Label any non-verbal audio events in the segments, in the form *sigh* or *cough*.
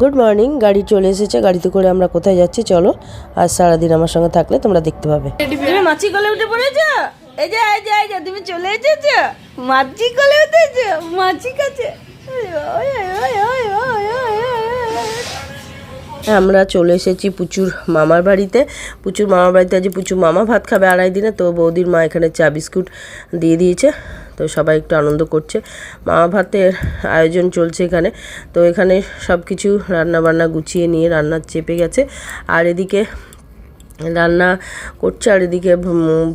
Good morning গাড়ি চলে এসেছে গাড়িতে করে আমরা কোথায় যাচ্ছি চলো আর সারাদিন আমার সঙ্গে থাকলে তোমরা দেখতে পাবে তুমি মাছি কোলে উঠে পড়েছো এই যে এই যে এই যে তুমি চলে এসেছ মাছি কোলে উঠেছো মাছি কাছে। আমরা চলে এসেছি পুচুর মামার বাড়িতে পুচুর মামার বাড়িতে আজ পুচুর মামা ভাত খাবে আড়াই দিনে তো বৌদির মা এখানে চা বিস্কুট দিয়ে দিয়েছে তো সবাই একটু আনন্দ করছে। মামা ভাতের আয়োজন চলছে এখানে। তো এখানে সব কিছু রান্না বান্না গুছিয়ে নিয়ে রান্না চেপে গেছে। আর এদিকে রান্না করছে, আর এদিকে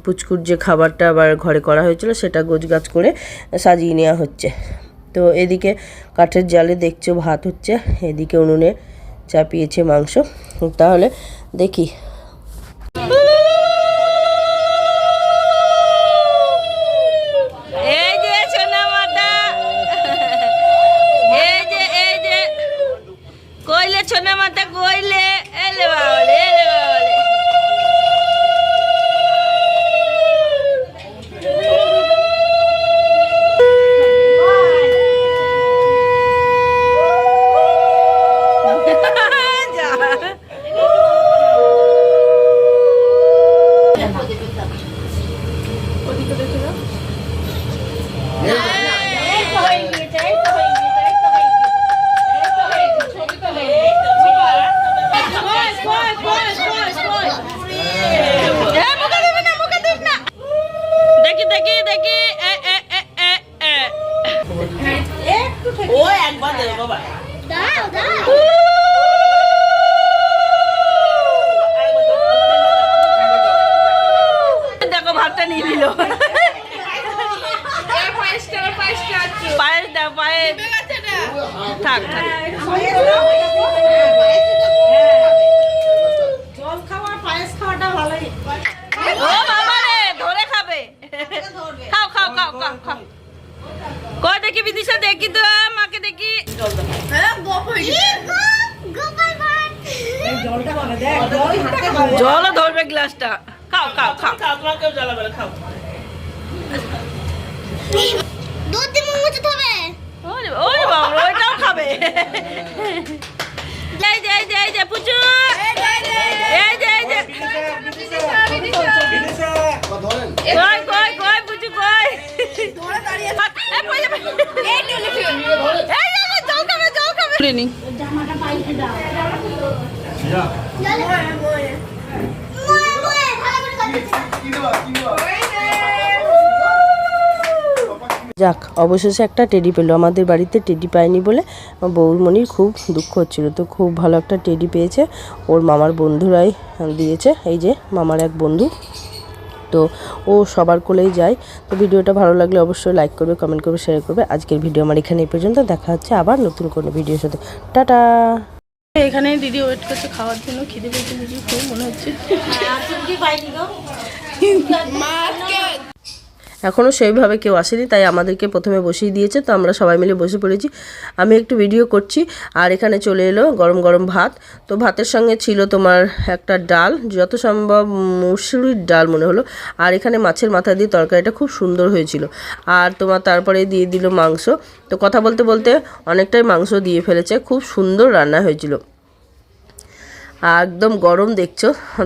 পুচকুর যে খাবারটা আবার ঘরে করা হয়েছিল, সেটা গোছগাছ করে সাজিয়ে নেওয়া হচ্ছে। তো এদিকে কাঠের জালে দেখছ, ভাত হচ্ছে। এদিকে উনুনে চাপিয়েছে মাংস। তাহলে দেখি কইলে সোনা মাতা কইলে এলে বাবলে এলে বাবলে। *laughs* *laughs* দেখো ভাতটা নিয়ে নিল। পায়েস দাও পায়েস। থাক থাক ও বাবা রে ধরে খাবে খাও খাও খাও খাও খাও কই দেখি তো মাকে দেখি। জল ধরবে গ্লাসটা। খাও খাও খাও। দুধ দিয়ে হবে। ওরে ওরে বাবা ওইটাও খাবে এই যে এই যে এই যে পুচু এই যে এই যে কই কই কই পুচু কই এই পড়ে যাবে। এই যে, এই যে, জল খাবে জল খাবে মুয়ে মুয়ে ভালো করে খাচ্ছি যাক, অবশেষে একটা টেডি পেল। আমাদের বাড়িতে টেডি পায়নি বলে আমার বৌমণির খুব দুঃখ হচ্ছিল। তো খুব ভালো একটা টেডি পেয়েছে। ওর মামার বন্ধুরাই দিয়েছে। এই যে মামার এক বন্ধু। তো ও সবার কোলেই যায়। তো ভিডিওটা ভালো লাগলে অবশ্যই লাইক করবে কমেন্ট করবে শেয়ার করবে। আজকের ভিডিও আমার এখানে এই পর্যন্ত। দেখা হচ্ছে আবার নতুন কোনো ভিডিওর সাথে। টাটা! এখানে দিদি ওয়েট করছে খাওয়ার জন্য। খিদে পেয়েছে দিদি খুব মনে হচ্ছে। এখনও সেইভাবে কেউ আসেনি, তাই আমাদেরকে প্রথমে বসিয়ে দিয়েছে, তো আমরা সবাই মিলে বসে পড়েছি। আমি একটু ভিডিও করছি, আর এখানে চলে এলো গরম গরম ভাত। তো ভাতের সঙ্গে ছিল তোমার একটা ডাল, যত সম্ভব মুসুরির ডাল মনে হলো, আর এখানে মাছের মাথা দিয়ে তরকারিটা খুব সুন্দর হয়েছিল। আর তোমার তারপরে দিয়ে দিল মাংস। তো কথা বলতে বলতে অনেকটাই মাংস দিয়ে ফেলেছে, খুব সুন্দর রান্না হয়েছিল। একদম গরম দেখছ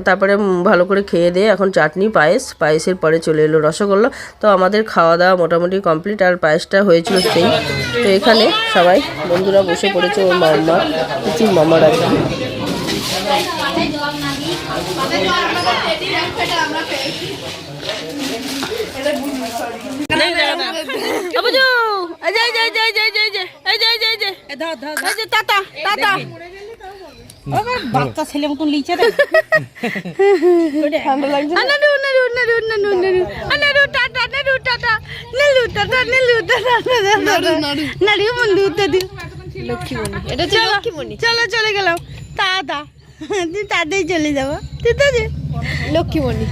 তারপরে ভালো করে খেয়ে দিয়ে এখন চাটনি পায়েস পায়েসের পরে চলে এলো রসগোল্লা তো আমাদের খাওয়া দাওয়া মোটামুটি কমপ্লিট আর পায়েসটা হয়েছিল সেই তো এখানে সবাই বন্ধুরা বসে পড়েছে ওর মাম্মা প্রচুর মামার আছে আবুজু এই যে এই যে এই যে এই যে এই যে এই যে বাচ্চা ছেলে মতন লিচে রে। আনারু আনারু আনারু আনারু আনারু আনারু টাটা আনারু টাটা। নেলু টাটা নেলু টাটা নাড়ু নাড়ু নাড়ু বন্ধু দাদু লক্ষ্মীমণি। এটা হচ্ছে লক্ষ্মীমণি। চলো চলে গেলাম। টাটা তুই তাড়াতাড়ি চলে যাব। ঠিক আছে লক্ষ্মীমণি।